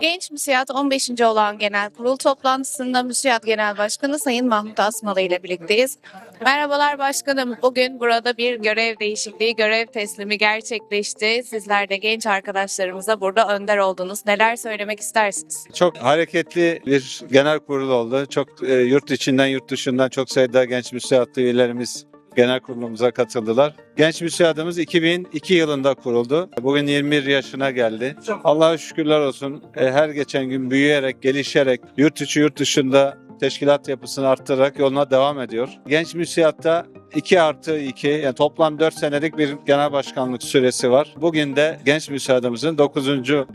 Genç MÜSİAD 15. olan genel kurul toplantısında MÜSİAD Genel Başkanı Sayın Mahmut Asmalı ile birlikteyiz. Merhabalar başkanım. Bugün burada bir görev değişikliği, görev teslimi gerçekleşti. Sizler de genç arkadaşlarımıza burada önder oldunuz. Neler söylemek istersiniz? Çok hareketli bir genel kurul oldu. Çok e, yurt içinden yurt dışından çok sayıda genç müsiatlı üyelerimiz genel kurulumuza katıldılar. Genç müsiadımız 2002 yılında kuruldu. Bugün 21 yaşına geldi. Allah'a şükürler olsun. E, her geçen gün büyüyerek, gelişerek, yurt içi yurt dışında teşkilat yapısını arttırarak yoluna devam ediyor. Genç müsiatta 2 artı 2 yani toplam 4 senelik bir genel başkanlık süresi var. Bugün de genç müsiadımızın 9.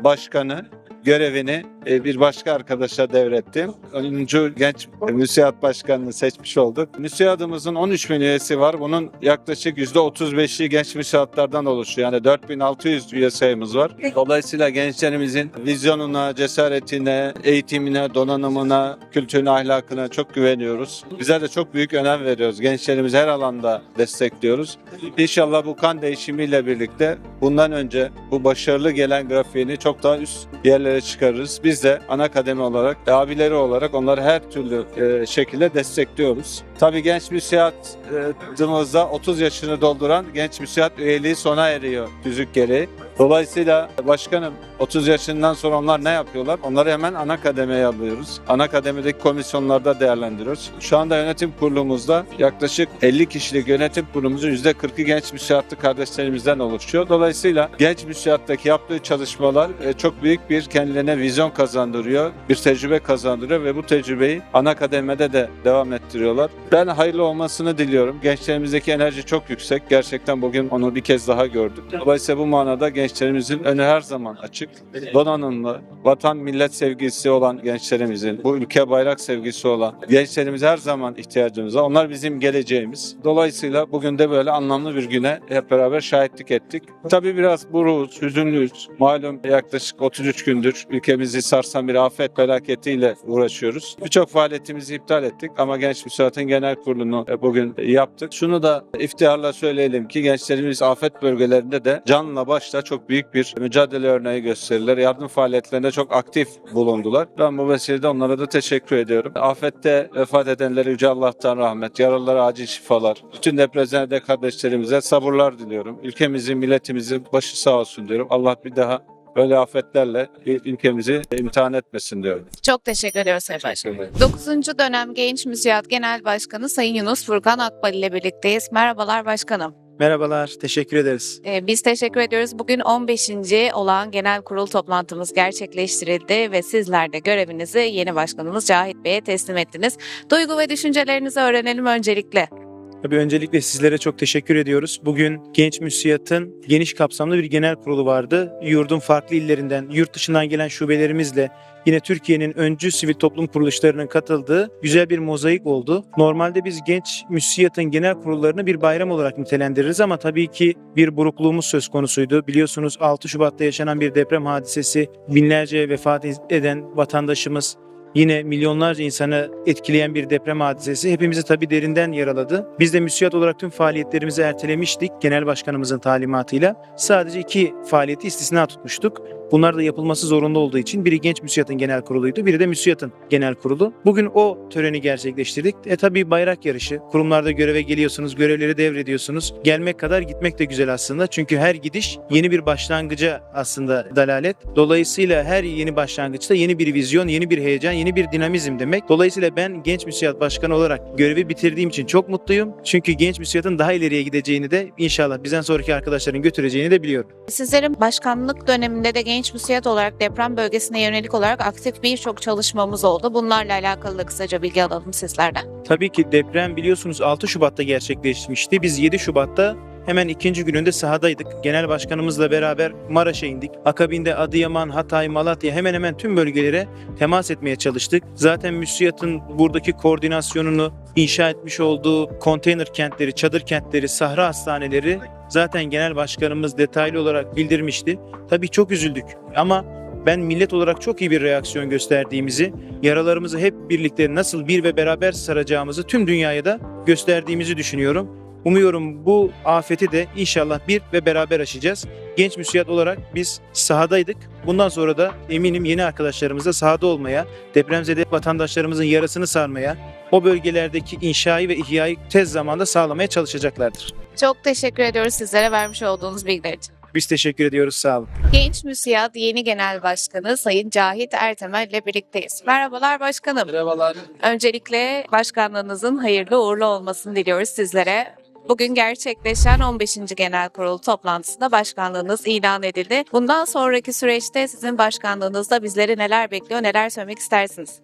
başkanı görevini e, bir başka arkadaşa devrettim. 10. genç müsiat başkanını seçmiş olduk. Müsiadımızın 13 bin üyesi var. Bunun yaklaşık %35'i genç müsiatlardan oluşuyor. Yani 4600 üye sayımız var. Dolayısıyla gençlerimizin vizyonuna, cesaretine, eğitimine, donanımına, kültürüne, ahlakına çok güveniyoruz. Bize de çok büyük önem veriyoruz. Gençlerimizi her alanda destekliyoruz. İnşallah bu kan değişimiyle birlikte bundan önce bu başarılı gelen grafiğini çok daha üst yerlere çıkarırız. Biz de ana kademe olarak, abileri olarak onları her türlü e, şekilde destekliyoruz. Tabii genç müsiatımızda 30 yaşını dolduran genç müsiat üyeliği sona eriyor tüzük gereği. Dolayısıyla başkanım 30 yaşından sonra onlar ne yapıyorlar? Onları hemen ana kademeye alıyoruz. Ana kademedeki komisyonlarda değerlendiriyoruz. Şu anda yönetim kurulumuzda yaklaşık 50 kişilik yönetim kurulumuzun %40'ı genç müsiatlı kardeşlerimizden oluşuyor. Dolayısıyla genç müsiattaki yaptığı çalışmalar e, çok büyük bir kendilerine vizyon kazandırıyor, bir tecrübe kazandırıyor ve bu tecrübeyi ana kademede de devam ettiriyorlar. Ben hayırlı olmasını diliyorum. Gençlerimizdeki enerji çok yüksek. Gerçekten bugün onu bir kez daha gördük. Dolayısıyla bu manada gençlerimizin önü her zaman açık. Donanımlı, vatan millet sevgisi olan gençlerimizin, bu ülke bayrak sevgisi olan gençlerimize her zaman ihtiyacımız var. Onlar bizim geleceğimiz. Dolayısıyla bugün de böyle anlamlı bir güne hep beraber şahitlik ettik. Tabii biraz buruz, hüzünlüyüz. Malum yaklaşık 33 gündür ülkemizi sarsan bir afet felaketiyle uğraşıyoruz. Birçok faaliyetimizi iptal ettik ama Genç Müsaat'ın genel kurulunu e, bugün yaptık. Şunu da iftiharla söyleyelim ki gençlerimiz afet bölgelerinde de canla başla çok büyük bir mücadele örneği gösterirler. Yardım faaliyetlerinde çok aktif bulundular. Ben bu vesilede onlara da teşekkür ediyorum. Afette vefat edenlere Yüce Allah'tan rahmet, yaralılara acil şifalar, bütün depremzede kardeşlerimize sabırlar diliyorum. Ülkemizin, milletimizin başı sağ olsun diyorum. Allah bir daha böyle afetlerle ülkemizi imtihan etmesin diyorum. Çok teşekkür ediyoruz Sayın Başkanım. 9. dönem Genç MÜSİAD Genel Başkanı Sayın Yunus Furkan Akbal ile birlikteyiz. Merhabalar başkanım. Merhabalar, teşekkür ederiz. Ee, Biz teşekkür ediyoruz. Bugün 15. olan genel kurul toplantımız gerçekleştirildi ve sizler de görevinizi yeni başkanımız Cahit Bey'e teslim ettiniz. Duygu ve düşüncelerinizi öğrenelim öncelikle. Tabii öncelikle sizlere çok teşekkür ediyoruz. Bugün Genç Müsiyat'ın geniş kapsamlı bir genel kurulu vardı. Yurdun farklı illerinden, yurt dışından gelen şubelerimizle yine Türkiye'nin öncü sivil toplum kuruluşlarının katıldığı güzel bir mozaik oldu. Normalde biz Genç Müsiyat'ın genel kurullarını bir bayram olarak nitelendiririz ama tabii ki bir burukluğumuz söz konusuydu. Biliyorsunuz 6 Şubat'ta yaşanan bir deprem hadisesi, binlerce vefat eden vatandaşımız, Yine milyonlarca insanı etkileyen bir deprem hadisesi hepimizi tabii derinden yaraladı. Biz de müsiyat olarak tüm faaliyetlerimizi ertelemiştik genel başkanımızın talimatıyla. Sadece iki faaliyeti istisna tutmuştuk. Bunlar da yapılması zorunda olduğu için biri Genç Müsiyat'ın genel kuruluydu, biri de Müsiyat'ın genel kurulu. Bugün o töreni gerçekleştirdik. E tabii bayrak yarışı. Kurumlarda göreve geliyorsunuz, görevleri devrediyorsunuz. Gelmek kadar gitmek de güzel aslında. Çünkü her gidiş yeni bir başlangıca aslında dalalet. Dolayısıyla her yeni başlangıçta yeni bir vizyon, yeni bir heyecan, yeni bir dinamizm demek. Dolayısıyla ben Genç Müsiyat Başkanı olarak görevi bitirdiğim için çok mutluyum. Çünkü Genç Müsiyat'ın daha ileriye gideceğini de inşallah bizden sonraki arkadaşların götüreceğini de biliyorum. Sizlerin başkanlık döneminde de Genç MÜSİAD olarak deprem bölgesine yönelik olarak aktif birçok çalışmamız oldu. Bunlarla alakalı da kısaca bilgi alalım sizlerden. Tabii ki deprem biliyorsunuz 6 Şubat'ta gerçekleşmişti. Biz 7 Şubat'ta hemen ikinci gününde sahadaydık. Genel başkanımızla beraber Maraş'a indik. Akabinde Adıyaman, Hatay, Malatya hemen hemen tüm bölgelere temas etmeye çalıştık. Zaten müsiyatın buradaki koordinasyonunu inşa etmiş olduğu konteyner kentleri, çadır kentleri, sahra hastaneleri zaten genel başkanımız detaylı olarak bildirmişti. Tabii çok üzüldük ama ben millet olarak çok iyi bir reaksiyon gösterdiğimizi, yaralarımızı hep birlikte nasıl bir ve beraber saracağımızı tüm dünyaya da gösterdiğimizi düşünüyorum. Umuyorum bu afeti de inşallah bir ve beraber aşacağız. Genç müsiyat olarak biz sahadaydık. Bundan sonra da eminim yeni arkadaşlarımızla sahada olmaya, depremzede vatandaşlarımızın yarasını sarmaya, o bölgelerdeki inşayı ve ihyayı tez zamanda sağlamaya çalışacaklardır. Çok teşekkür ediyoruz sizlere vermiş olduğunuz bilgiler için. Biz teşekkür ediyoruz. Sağ olun. Genç Müsiyat yeni genel başkanı Sayın Cahit Ertemel ile birlikteyiz. Merhabalar başkanım. Merhabalar. Öncelikle başkanlığınızın hayırlı uğurlu olmasını diliyoruz sizlere. Bugün gerçekleşen 15. Genel Kurul toplantısında başkanlığınız ilan edildi. Bundan sonraki süreçte sizin başkanlığınızda bizleri neler bekliyor, neler söylemek istersiniz?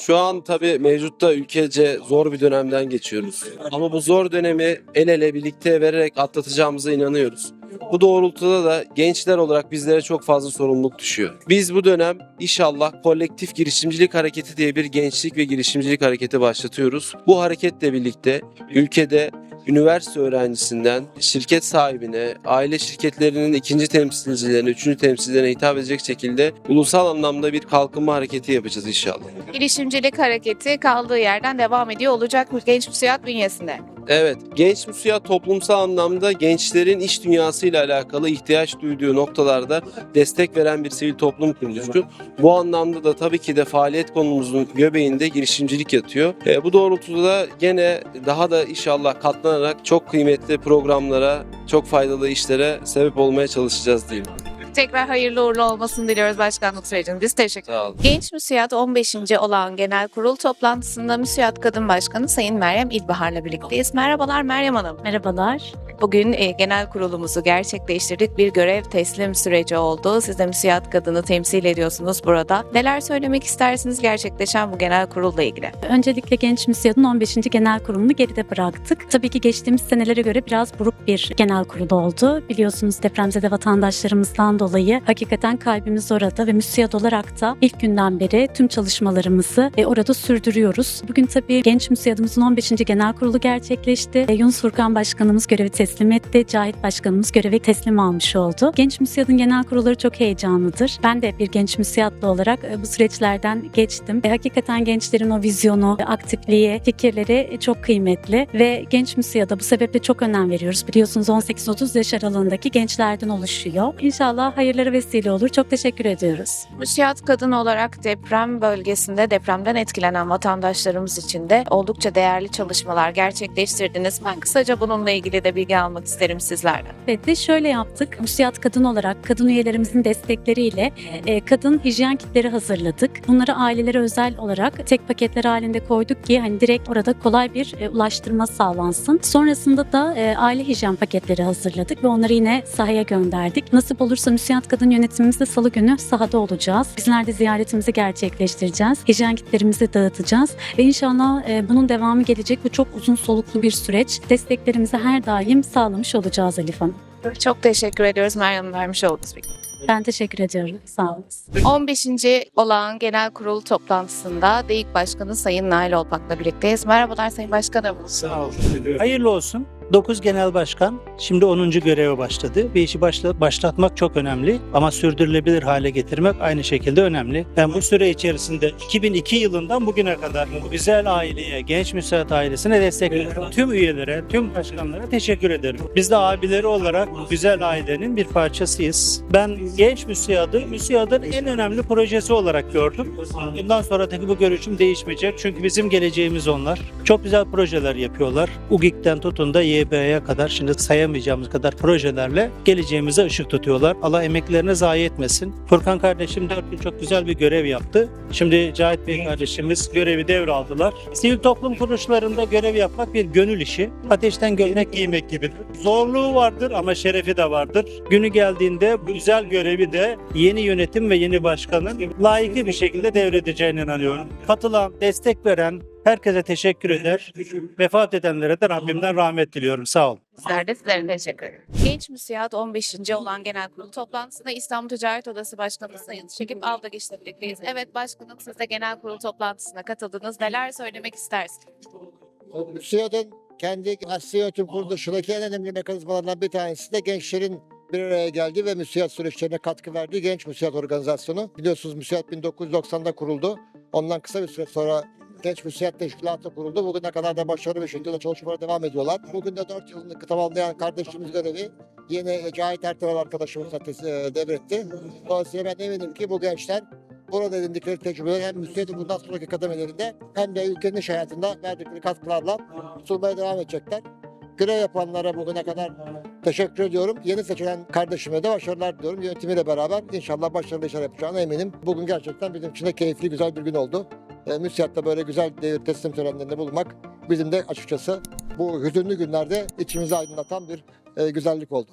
Şu an tabii mevcutta ülkece zor bir dönemden geçiyoruz. Ama bu zor dönemi el ele birlikte vererek atlatacağımıza inanıyoruz. Bu doğrultuda da gençler olarak bizlere çok fazla sorumluluk düşüyor. Biz bu dönem inşallah kolektif girişimcilik hareketi diye bir gençlik ve girişimcilik hareketi başlatıyoruz. Bu hareketle birlikte ülkede üniversite öğrencisinden şirket sahibine, aile şirketlerinin ikinci temsilcilerine, üçüncü temsilcilerine hitap edecek şekilde ulusal anlamda bir kalkınma hareketi yapacağız inşallah. Girişimcilik hareketi kaldığı yerden devam ediyor olacak Genç Müsiyat bünyesinde? Evet, genç müsiyat toplumsal anlamda gençlerin iş dünyasıyla alakalı ihtiyaç duyduğu noktalarda destek veren bir sivil toplum kuruluşu. Bu anlamda da tabii ki de faaliyet konumuzun göbeğinde girişimcilik yatıyor. E, bu doğrultuda da gene daha da inşallah katlanarak çok kıymetli programlara, çok faydalı işlere sebep olmaya çalışacağız diyeyim. Tekrar hayırlı uğurlu olmasını diliyoruz başkanlık sürecinde. Biz teşekkür Sağ olun. Genç Müsiyat 15. olan genel kurul toplantısında Müsiyat Kadın Başkanı Sayın Meryem İlbahar'la birlikteyiz. Merhabalar Meryem Hanım. Merhabalar. Bugün e, genel kurulumuzu gerçekleştirdik. Bir görev teslim süreci oldu. Siz de Müsiyat Kadın'ı temsil ediyorsunuz burada. Neler söylemek istersiniz gerçekleşen bu genel kurulla ilgili? Öncelikle Genç Müsiyat'ın 15. genel kurulunu geride bıraktık. Tabii ki geçtiğimiz senelere göre biraz buruk bir genel kurul oldu. Biliyorsunuz depremzede vatandaşlarımızdan dolayı hakikaten kalbimiz orada ve Müsiyat olarak da ilk günden beri tüm çalışmalarımızı e, orada sürdürüyoruz. Bugün tabii Genç Müsiyat'ımızın 15. genel kurulu gerçekleşti. E, Yunus Furkan Başkanımız görevi teslim etti. Cahit Başkanımız görevi teslim almış oldu. Genç Müsiyat'ın genel kurulları çok heyecanlıdır. Ben de bir genç müsiyatlı olarak e, bu süreçlerden geçtim. E, Hakikaten gençlerin o vizyonu, e, aktifliği, fikirleri e, çok kıymetli ve genç müsiyada bu sebeple çok önem veriyoruz. Biliyorsunuz 18-30 yaş aralığındaki gençlerden oluşuyor. İnşallah hayırlara vesile olur. Çok teşekkür ediyoruz. Müsiyat Kadın olarak deprem bölgesinde depremden etkilenen vatandaşlarımız için de oldukça değerli çalışmalar gerçekleştirdiniz. Ben kısaca bununla ilgili de bilgi almak isterim sizlerden. Ve de şöyle yaptık. Müsiyat kadın olarak kadın üyelerimizin destekleriyle e, kadın hijyen kitleri hazırladık. Bunları ailelere özel olarak tek paketler halinde koyduk ki hani direkt orada kolay bir e, ulaştırma sağlansın. Sonrasında da e, aile hijyen paketleri hazırladık ve onları yine sahaya gönderdik. Nasip olursa Müsiyat Kadın yönetimimizde salı günü sahada olacağız. Bizler de ziyaretimizi gerçekleştireceğiz. Hijyen kitlerimizi dağıtacağız ve inşallah e, bunun devamı gelecek. Bu çok uzun soluklu bir süreç. Desteklerimizi her daim sağlamış olacağız Elif Hanım. Çok teşekkür ediyoruz Meryem Hanım vermiş olduğunuz bilgi. Ben teşekkür ediyorum. Sağ olun. 15. olan genel kurul toplantısında DEİK Başkanı Sayın Nail Olpak'la birlikteyiz. Merhabalar Sayın Başkanım. Sağ olun. Hayırlı olsun. 9 genel başkan şimdi 10. göreve başladı. Bir işi başla, başlatmak çok önemli ama sürdürülebilir hale getirmek aynı şekilde önemli. Ben bu süre içerisinde 2002 yılından bugüne kadar bu güzel aileye, genç müsaat ailesine destek veren tüm üyelere, tüm başkanlara teşekkür ederim. Biz de abileri olarak bu güzel ailenin bir parçasıyız. Ben genç müsiadı, müsiadın en önemli projesi olarak gördüm. Bundan sonra tabii bu görüşüm değişmeyecek çünkü bizim geleceğimiz onlar. Çok güzel projeler yapıyorlar. UGİK'ten tutun da YB'ye kadar şimdi sayamayacağımız kadar projelerle geleceğimize ışık tutuyorlar. Allah emeklerine zayi etmesin. Furkan kardeşim 4 yıl çok güzel bir görev yaptı. Şimdi Cahit Bey kardeşimiz görevi devraldılar. Sivil toplum kuruluşlarında görev yapmak bir gönül işi. Ateşten gömlek giymek gibidir. Zorluğu vardır ama şerefi de vardır. Günü geldiğinde bu güzel görevi de yeni yönetim ve yeni başkanın layıklı bir şekilde devredeceğine inanıyorum. Katılan, destek veren, Herkese teşekkür eder. Vefat edenlere de Rabbimden rahmet diliyorum. Sağ olun. Sizler de sizlere teşekkür ederim. Genç Müsiyat 15. olan genel kurul toplantısında İstanbul Ticaret Odası Başkanı Sayın Şekip Aldagiç'le birlikteyiz. Evet başkanım siz de genel kurul toplantısına katıldınız. Neler söylemek istersiniz? TÜSİAD'ın kendi asli yönetim kuruluşundaki en önemli mekanizmalarından bir tanesi de gençlerin bir araya geldiği ve müsiyat süreçlerine katkı verdiği Genç Müsiyat Organizasyonu. Biliyorsunuz müsiyat 1990'da kuruldu. Ondan kısa bir süre sonra Genç Müsiyat Teşkilatı kuruldu. Bugüne kadar da başarılı bir şekilde çalışmalara devam ediyorlar. Bugün de 4 yılını tamamlayan kardeşimiz görevi yeni Cahit Ertuğrul arkadaşımıza e, devretti. Dolayısıyla ben eminim ki bu gençler burada edindikleri tecrübeleri hem müsiyatın bundan sonraki kademelerinde hem de ülkenin iş hayatında verdikleri katkılarla sunmaya devam edecekler. Görev yapanlara bugüne kadar teşekkür ediyorum. Yeni seçilen kardeşime de başarılar diliyorum. Yönetimiyle beraber inşallah başarılı işler yapacağına eminim. Bugün gerçekten bizim için de keyifli, güzel bir gün oldu e, müsiyatta böyle güzel devir teslim törenlerinde bulunmak bizim de açıkçası bu hüzünlü günlerde içimizi aydınlatan bir e, güzellik oldu.